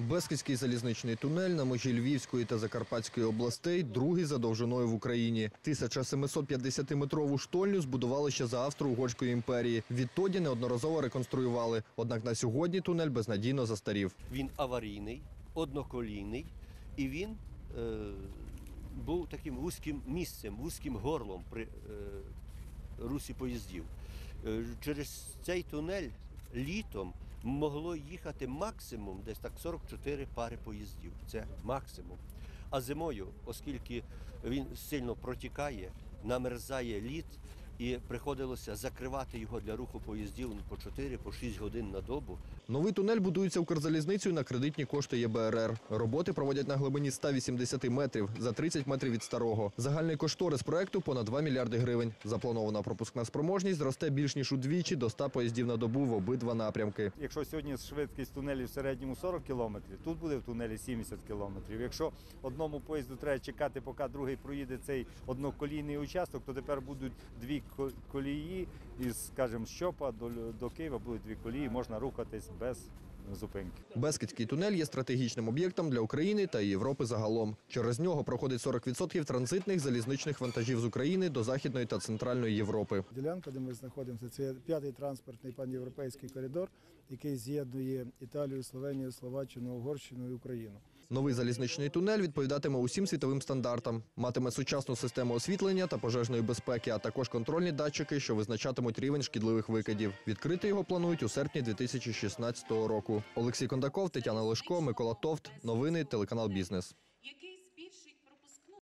Бескидський залізничний тунель на межі Львівської та Закарпатської областей другий за довжиною в Україні. 1750-метрову штольню збудували ще за Австро-Угорської імперії. Відтоді неодноразово реконструювали. Однак на сьогодні тунель безнадійно застарів. Він аварійний, одноколійний, і він е, був таким вузьким місцем, вузьким горлом при е, русі поїздів. Е, через цей тунель літом могло їхати максимум десь так 44 пари поїздів. Це максимум. А зимою, оскільки він сильно протікає, намерзає лід, і приходилося закривати його для руху поїздів по 4 по 6 годин на добу. Новий тунель будується Укрзалізницею на кредитні кошти ЄБРР. Роботи проводять на глибині 180 метрів за 30 метрів від старого. Загальний кошторис проекту понад 2 мільярди гривень. Запланована пропускна спроможність зросте більш ніж удвічі до 100 поїздів на добу в обидва напрямки. Якщо сьогодні швидкість тунелі в середньому 40 кілометрів, тут буде в тунелі 70 кілометрів. Якщо одному поїзду треба чекати, поки другий проїде цей одноколійний участок, то тепер будуть дві колії із, скажімо, Щопа до, до Києва будуть дві колії, можна рухатись без зупинки. Бескидський тунель є стратегічним об'єктом для України та Європи загалом. Через нього проходить 40% транзитних залізничних вантажів з України до Західної та Центральної Європи. Ділянка, де ми знаходимося, це п'ятий транспортний панєвропейський коридор, який з'єднує Італію, Словенію, Словаччину, Угорщину і Україну. Новий залізничний тунель відповідатиме усім світовим стандартам, матиме сучасну систему освітлення та пожежної безпеки, а також контрольні датчики, що визначатимуть рівень шкідливих викидів. Відкрити його планують у серпні 2016 року. Олексій Кондаков, Тетяна Лешко, Микола Товт. Новини телеканал Бізнес.